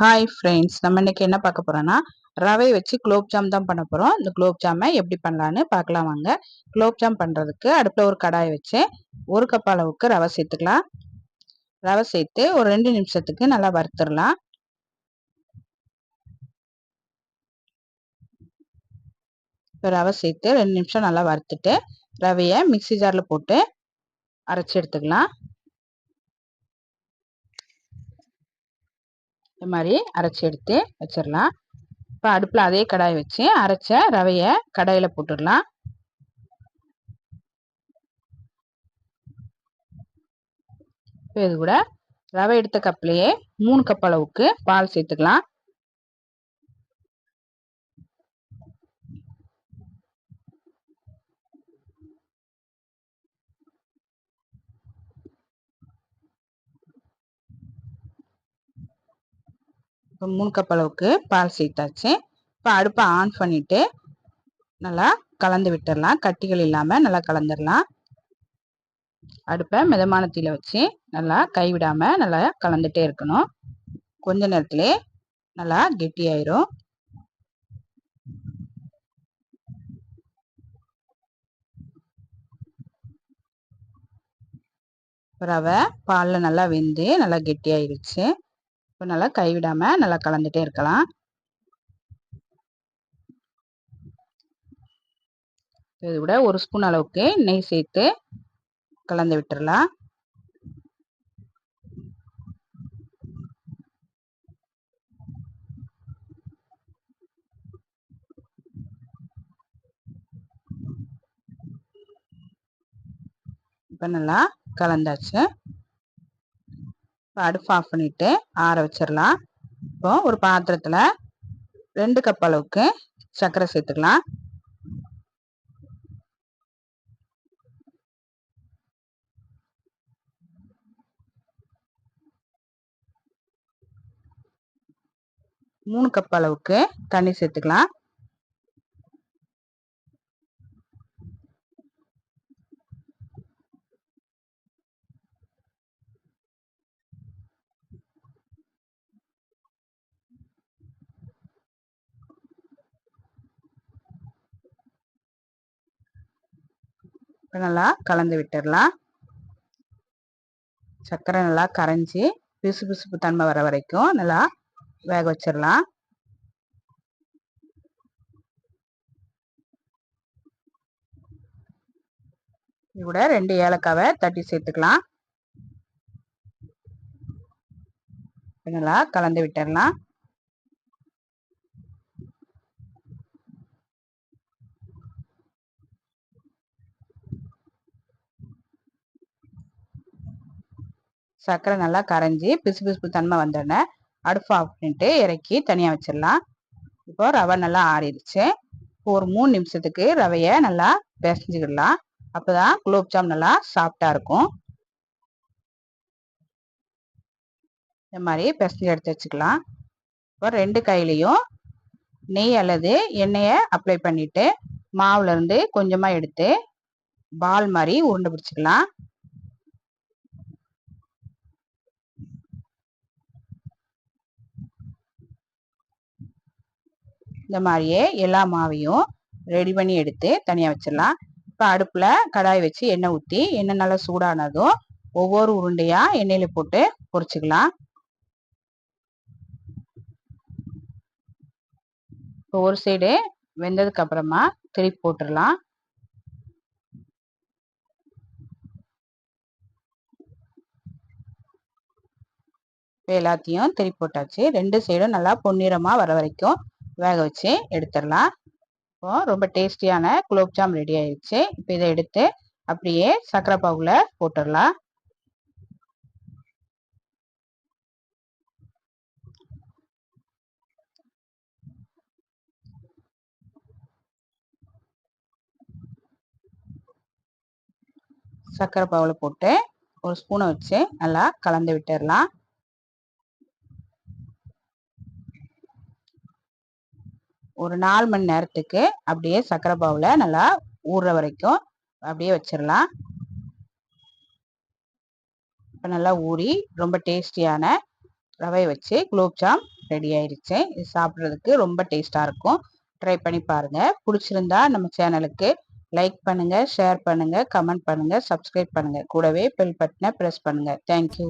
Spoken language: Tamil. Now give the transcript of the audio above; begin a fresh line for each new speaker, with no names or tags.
ஹாய் ஃப்ரெண்ட்ஸ் நம்ம இன்னைக்கு என்ன பார்க்க போறோம்னா ரவை வச்சு குலோப்ஜாம் தான் பண்ண போகிறோம் இந்த குலோப்ஜாமை எப்படி பண்ணலான்னு பார்க்கலாம் வாங்க. குலோப்ஜாம் பண்ணுறதுக்கு அடுப்பில் ஒரு கடாயை வச்சு ஒரு கப் அளவுக்கு ரவை சேர்த்துக்கலாம். ரவை சேர்த்து ஒரு ரெண்டு நிமிஷத்துக்கு நல்லா வறுத்துடலாம். இப்போ ரவை சேர்த்து ரெண்டு நிமிஷம் நல்லா வறுத்துட்டு ரவையை மிக்சி ஜாரில் போட்டு அரைச்சி எடுத்துக்கலாம். இந்த மாதிரி அரைச்சி எடுத்து வச்சிடலாம் இப்போ அடுப்பில் அதே கடாய் வச்சு அரைச்ச ரவையை கடாயில் போட்டுடலாம். இப்போ இது கூட ரவை எடுத்த கப்லேயே மூணு கப் அளவுக்கு பால் சேர்த்துக்கலாம். இப்போ மூணு கப் அளவுக்கு பால் சேர்த்தாச்சு. இப்போ அடுப்பை ஆன் பண்ணிவிட்டு நல்லா கலந்து விட்டுடலாம் கட்டிகள் இல்லாமல் நல்லா கலந்துடலாம் அடுப்பை மிதமான தீல வச்சு நல்லா கைவிடாமல் நல்லா கலந்துட்டே இருக்கணும். கொஞ்ச நேரத்திலே நல்லா கெட்டியாயிரும். ரவை பாலில் நல்லா வெந்து நல்லா கெட்டியாயிருச்சு. இப்போ நல்லா கைவிடாமல் நல்லா கலந்துகிட்டே இருக்கலாம். இது விட ஒரு ஸ்பூன் அளவுக்கு நெய் சேர்த்து கலந்து விட்டுறலாம். இப்போ நல்லா கலந்தாச்சு. இப்போ அடுப்பு ஆஃப் பண்ணிவிட்டு ஆற வச்சிடலாம். இப்போ ஒரு பாத்திரத்தில் ரெண்டு கப் அளவுக்கு சர்க்கரை சேர்த்துக்கலாம். மூணு கப் அளவுக்கு தண்ணி சேர்த்துக்கலாம். நல்லா கலந்து விட்டுடலாம் சர்க்கரை நல்லா கரைஞ்சி பிசு பிசுப்பு தன்மை வர வரைக்கும் நல்லா வேக வச்சிடலாம் இது கூட ரெண்டு ஏலக்காவை தட்டி சேர்த்துக்கலாம். நல்லா கலந்து விட்டுடலாம் சர்க்கரை நல்லா கரைஞ்சி பிசு பிசுப்பு தன்மை வந்தோடனே அடுப்பு ஆஃப் பண்ணிட்டு இறக்கி தனியாக வச்சிடலாம். இப்போ ரவை நல்லா ஆறிடுச்சு. ஒரு மூணு நிமிஷத்துக்கு ரவையை நல்லா பிசைஞ்சிக்கிடலாம். அப்போ தான் குலோப்ஜாம் நல்லா சாஃப்டாக இருக்கும். இந்த மாதிரி பிசைஞ்சு எடுத்து வச்சுக்கலாம். இப்போ ரெண்டு கையிலையும் நெய் அல்லது எண்ணெயை அப்ளை பண்ணிவிட்டு மாவுலேருந்து கொஞ்சமாக எடுத்து பால் மாதிரி உருண்டை பிடிச்சிக்கலாம். இந்த மாதிரியே எல்லா மாவையும் ரெடி பண்ணி எடுத்து தனியாக வச்சிடலாம். இப்போ அடுப்பில் கடாய் வச்சு எண்ணெய் ஊற்றி எண்ணெய் நல்லா சூடானதும் ஒவ்வொரு உருண்டையாக எண்ணெயில் போட்டு பொரிச்சுக்கலாம். இப்போ ஒரு சைடு வெந்ததுக்கு அப்புறமா திருப்பி போட்டுடலாம். இப்போ எல்லாத்தையும் திருப்பி போட்டாச்சு. ரெண்டு சைடும் நல்லா பொன்னிறமாக வர வரைக்கும் வேக வச்சு எடுத்துடலாம். இப்போ ரொம்ப டேஸ்டியான குலோப்ஜாம் ரெடி ஆயிடுச்சு. இப்போ இதை எடுத்து அப்படியே சர்க்கரை பாவுல போட்டுடலாம். சர்க்கரை பாவில் போட்டு ஒரு ஸ்பூனை வச்சு நல்லா கலந்து விட்டுடலாம். ஒரு நாலு மணி நேரத்துக்கு அப்படியே சக்கரை பாவில் நல்லா ஊறுற வரைக்கும் அப்படியே வச்சிடலாம் இப்போ நல்லா ஊறி ரொம்ப டேஸ்டியான ரவை வச்சு குலோப்ஜாம் ரெடி ஆயிடுச்சு. இது சாப்பிட்றதுக்கு ரொம்ப டேஸ்ட்டாக இருக்கும். ட்ரை பண்ணி பாருங்கள் பிடிச்சிருந்தா நம்ம சேனலுக்கு லைக் பண்ணுங்கள் ஷேர் பண்ணுங்கள் கமெண்ட் பண்ணுங்கள் சப்ஸ்கிரைப் பண்ணுங்கள் கூடவே பெல் பட்டனை ப்ரெஸ் பண்ணுங்கள் தேங்க்யூ.